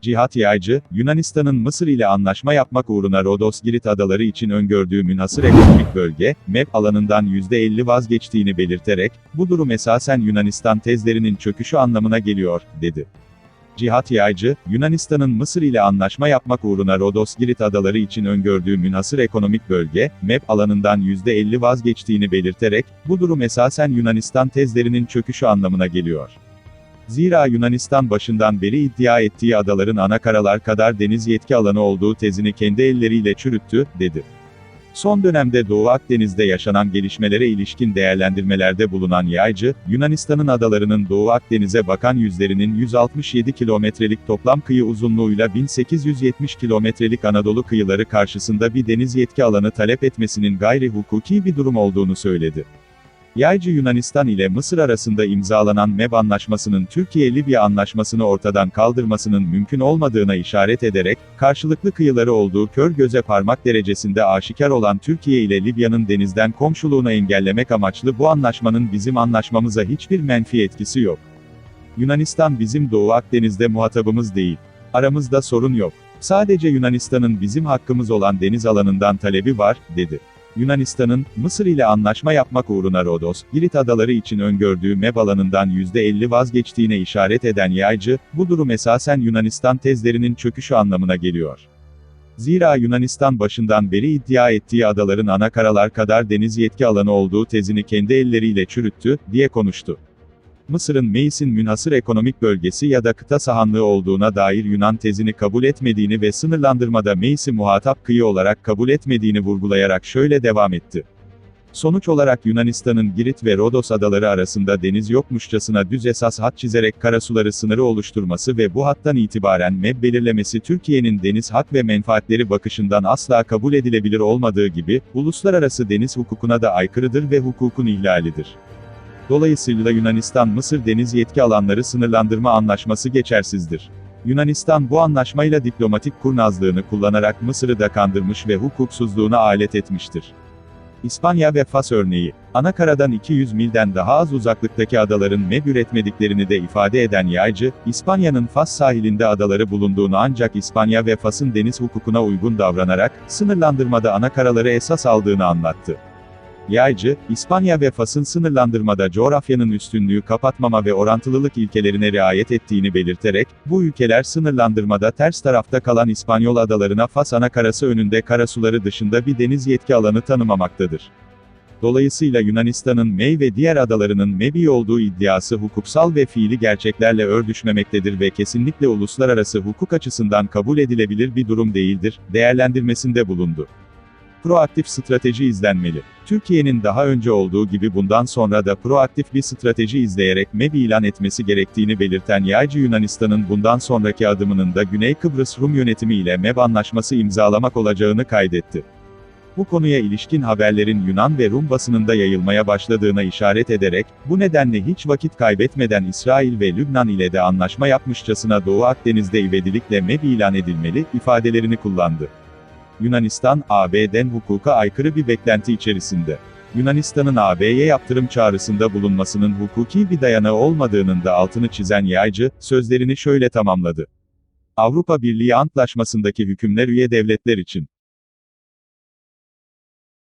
Cihat Yaycı, Yunanistan'ın Mısır ile anlaşma yapmak uğruna Rodos Girit adaları için öngördüğü münhasır ekonomik bölge, MEP alanından %50 vazgeçtiğini belirterek, bu durum esasen Yunanistan tezlerinin çöküşü anlamına geliyor, dedi. Cihat Yaycı, Yunanistan'ın Mısır ile anlaşma yapmak uğruna Rodos Girit adaları için öngördüğü münhasır ekonomik bölge, MEP alanından %50 vazgeçtiğini belirterek, bu durum esasen Yunanistan tezlerinin çöküşü anlamına geliyor. Zira Yunanistan başından beri iddia ettiği adaların ana karalar kadar deniz yetki alanı olduğu tezini kendi elleriyle çürüttü, dedi. Son dönemde Doğu Akdeniz'de yaşanan gelişmelere ilişkin değerlendirmelerde bulunan Yaycı, Yunanistan'ın adalarının Doğu Akdeniz'e bakan yüzlerinin 167 kilometrelik toplam kıyı uzunluğuyla 1870 kilometrelik Anadolu kıyıları karşısında bir deniz yetki alanı talep etmesinin gayri hukuki bir durum olduğunu söyledi. Yaycı Yunanistan ile Mısır arasında imzalanan MEB anlaşmasının Türkiye-Libya anlaşmasını ortadan kaldırmasının mümkün olmadığına işaret ederek, karşılıklı kıyıları olduğu kör göze parmak derecesinde aşikar olan Türkiye ile Libya'nın denizden komşuluğunu engellemek amaçlı bu anlaşmanın bizim anlaşmamıza hiçbir menfi etkisi yok. Yunanistan bizim Doğu Akdeniz'de muhatabımız değil. Aramızda sorun yok. Sadece Yunanistan'ın bizim hakkımız olan deniz alanından talebi var, dedi. Yunanistan'ın, Mısır ile anlaşma yapmak uğruna Rodos, Girit adaları için öngördüğü MEB alanından %50 vazgeçtiğine işaret eden Yaycı, bu durum esasen Yunanistan tezlerinin çöküşü anlamına geliyor. Zira Yunanistan başından beri iddia ettiği adaların ana karalar kadar deniz yetki alanı olduğu tezini kendi elleriyle çürüttü, diye konuştu. Mısır'ın Meis'in münhasır ekonomik bölgesi ya da kıta sahanlığı olduğuna dair Yunan tezini kabul etmediğini ve sınırlandırmada Meis'i muhatap kıyı olarak kabul etmediğini vurgulayarak şöyle devam etti. Sonuç olarak Yunanistan'ın Girit ve Rodos adaları arasında deniz yokmuşçasına düz esas hat çizerek karasuları sınırı oluşturması ve bu hattan itibaren MEB belirlemesi Türkiye'nin deniz hak ve menfaatleri bakışından asla kabul edilebilir olmadığı gibi, uluslararası deniz hukukuna da aykırıdır ve hukukun ihlalidir. Dolayısıyla Yunanistan-Mısır deniz yetki alanları sınırlandırma anlaşması geçersizdir. Yunanistan bu anlaşmayla diplomatik kurnazlığını kullanarak Mısır'ı da kandırmış ve hukuksuzluğuna alet etmiştir. İspanya ve Fas örneği, Anakaradan 200 milden daha az uzaklıktaki adaların MEB üretmediklerini de ifade eden Yaycı, İspanya'nın Fas sahilinde adaları bulunduğunu ancak İspanya ve Fas'ın deniz hukukuna uygun davranarak, sınırlandırmada ana karaları esas aldığını anlattı. Yaycı, İspanya ve Fas'ın sınırlandırmada coğrafyanın üstünlüğü kapatmama ve orantılılık ilkelerine riayet ettiğini belirterek, bu ülkeler sınırlandırmada ters tarafta kalan İspanyol adalarına Fas anakarası önünde karasuları dışında bir deniz yetki alanı tanımamaktadır. Dolayısıyla Yunanistan'ın Mey ve diğer adalarının MEBİ olduğu iddiası hukuksal ve fiili gerçeklerle örtüşmemektedir ve kesinlikle uluslararası hukuk açısından kabul edilebilir bir durum değildir, değerlendirmesinde bulundu. Proaktif strateji izlenmeli. Türkiye'nin daha önce olduğu gibi bundan sonra da proaktif bir strateji izleyerek MEB ilan etmesi gerektiğini belirten Yaycı Yunanistan'ın bundan sonraki adımının da Güney Kıbrıs Rum yönetimi ile MEB anlaşması imzalamak olacağını kaydetti. Bu konuya ilişkin haberlerin Yunan ve Rum basınında yayılmaya başladığına işaret ederek, bu nedenle hiç vakit kaybetmeden İsrail ve Lübnan ile de anlaşma yapmışçasına Doğu Akdeniz'de ivedilikle MEB ilan edilmeli, ifadelerini kullandı. Yunanistan, AB'den hukuka aykırı bir beklenti içerisinde. Yunanistan'ın AB'ye yaptırım çağrısında bulunmasının hukuki bir dayanağı olmadığının da altını çizen Yaycı, sözlerini şöyle tamamladı. Avrupa Birliği Antlaşması'ndaki hükümler üye devletler için